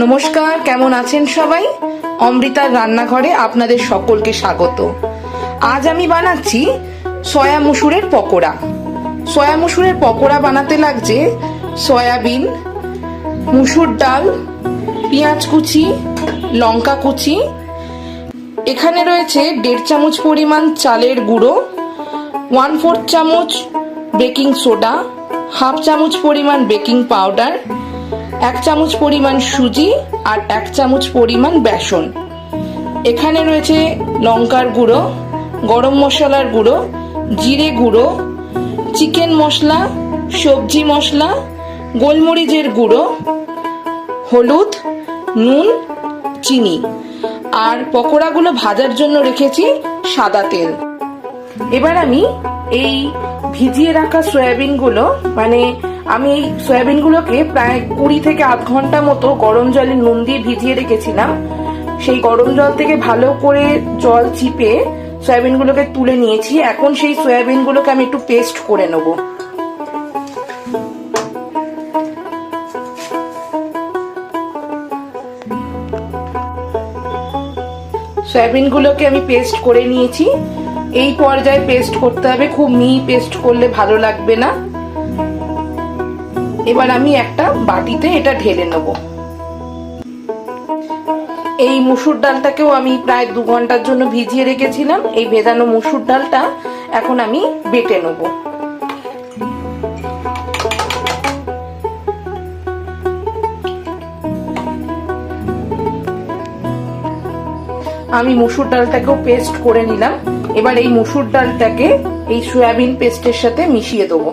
নমস্কার, কেমন আছেন সবাই? অমৃতার রান্নাঘরে আপনাদের সকলকে স্বাগত। আজ আমি বানাচ্ছি সয়া মুসুরের পকোড়া। সয়া মুসুরের পকোড়া বানাতে লাগছে সয়াবিন, মুসুর ডাল, পেঁয়াজ কুচি, লঙ্কা কুচি। এখানে রয়েছে দেড় চামচ পরিমাণ চালের গুঁড়ো ওয়ান ফোর্থ চামচ বেকিং সোডা হাফ চামচ পরিমাণ বেকিং পাউডার এক চামচ পরিমাণ সুজি আর এক চামচ পরিমাণ বেসন। এখানে রয়েছে লঙ্কার গুঁড়ো, গরম মশলার গুঁড়ো, জিরে গুঁড়ো, চিকেন মশলা, সবজি মশলা, গোলমরিচের গুঁড়ো, হলুদ, নুন, চিনি। আর পকোড়াগুলো ভাজার জন্য রেখেছি সাদা তেল। এবার আমি এই ভিজিয়ে রাখা সয়াবিনগুলো মানে আমি এই সয়াবিনগুলোকে প্রায় কুড়ি থেকে আধ ঘণ্টা মতো গরম জলে নুন দিয়ে ভিজিয়ে রেখেছিলাম। সেই গরম জল থেকে ভালো করে জল চিপে সয়াবিনগুলোকে তুলে নিয়েছি। এখন সেই সয়াবিনগুলোকে আমি একটু পেস্ট করে নেব। সয়াবিনগুলোকে আমি পেস্ট করে নিয়েছি। এই পর্যায়ে পেস্ট করতে হবে। খুব মিহি পেস্ট করলে ভালো লাগবে না। এবার আমি একটা বাটিতে এটা ঢেলে নেব। এই মুসুর ডালটাকেও আমি প্রায় দু ঘণ্টার জন্য ভিজিয়ে রেখেছিলাম। এই ভেজানো মুসুর ডালটা এখন আমি বেটে নেব। আমি মুসুর ডালটাকেও পেস্ট করে নিলাম। এবার এই মুসুর ডালটাকে এই সয়াবিন পেস্টের সাথে মিশিয়ে দেবো।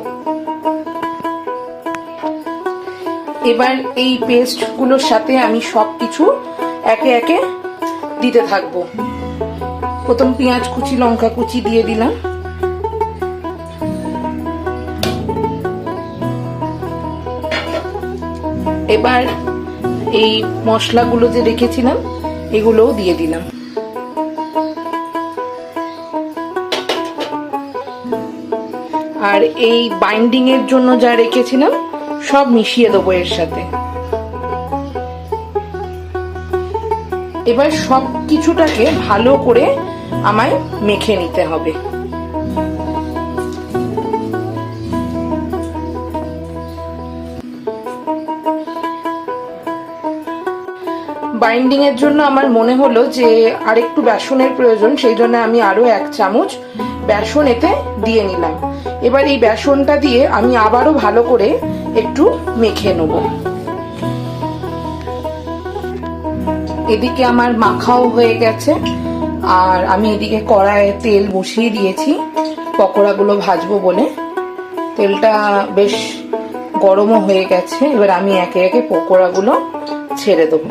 এবার এই পেস্টগুলোর সাথে আমি সব কিছু একে একে দিতে থাকব। প্রথম পেঁয়াজ কুচি, লঙ্কা কুচি দিয়ে দিলাম। এবার এই মশলাগুলো যে রেখেছিলাম, এগুলোও দিয়ে দিলাম। আর এই বাইন্ডিং এর জন্য যা রেখেছিলাম সব মিশিয়ে দেবো এর সাথে। এবার সব কিছুটাকে ভালো করে আমায় মেখে নিতে হবে। বাইন্ডিং এর জন্য আমার মনে হলো যে আরেকটু বেসনের প্রয়োজন, সেই জন্য আমি আরও এক চামচ বেসন এতে দিয়ে নিলাম। এবার এই বেসনটা দিয়ে আমি আবারও ভালো করে একটু মেখে নেব। এদিকে আমার মাখাও হয়ে গেছে। আর আমি এদিকে কড়াইয়ে তেল বসিয়ে দিয়েছি। পকোড়াগুলো ভাজবো বলে। তেলটা বেশ গরমও হয়ে গেছে। এবার আমি একে একে পকোড়াগুলো ছেড়ে দেবো।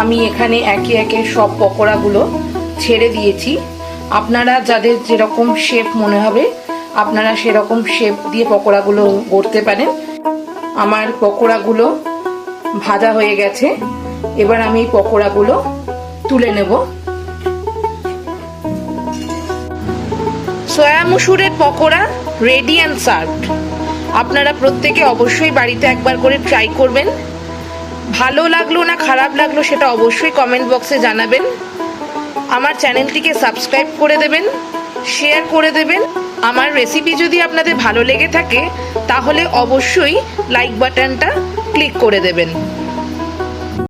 আমি এখানে একে একে সব পকোড়াগুলো ছেড়ে দিয়েছি। আপনারা যাদের যেরকম শেপ মনে হবে, আপনারা সেরকম শেপ দিয়ে পকোড়াগুলো গড়তে পারেন। আমার পকোড়াগুলো ভাজা হয়ে গেছে। এবার আমি পকোড়াগুলো তুলে নেব। সয়া মুসুরের পকোড়া রেডি অ্যান্ড সার্ভড আপনারা প্রত্যেকে অবশ্যই বাড়িতে একবার করে ট্রাই করবেন। ভালো লাগল না খারাপ লাগল সেটা অবশ্যই কমেন্ট বক্সে জানাবেন। আমার চ্যানেলটিকে সাবস্ক্রাইব করে দেবেন শেয়ার করে দেবেন। আমার রেসিপি যদি আপনাদের ভালো লেগে থাকে, তাহলে অবশ্যই লাইক বাটনটা ক্লিক করে দেবেন।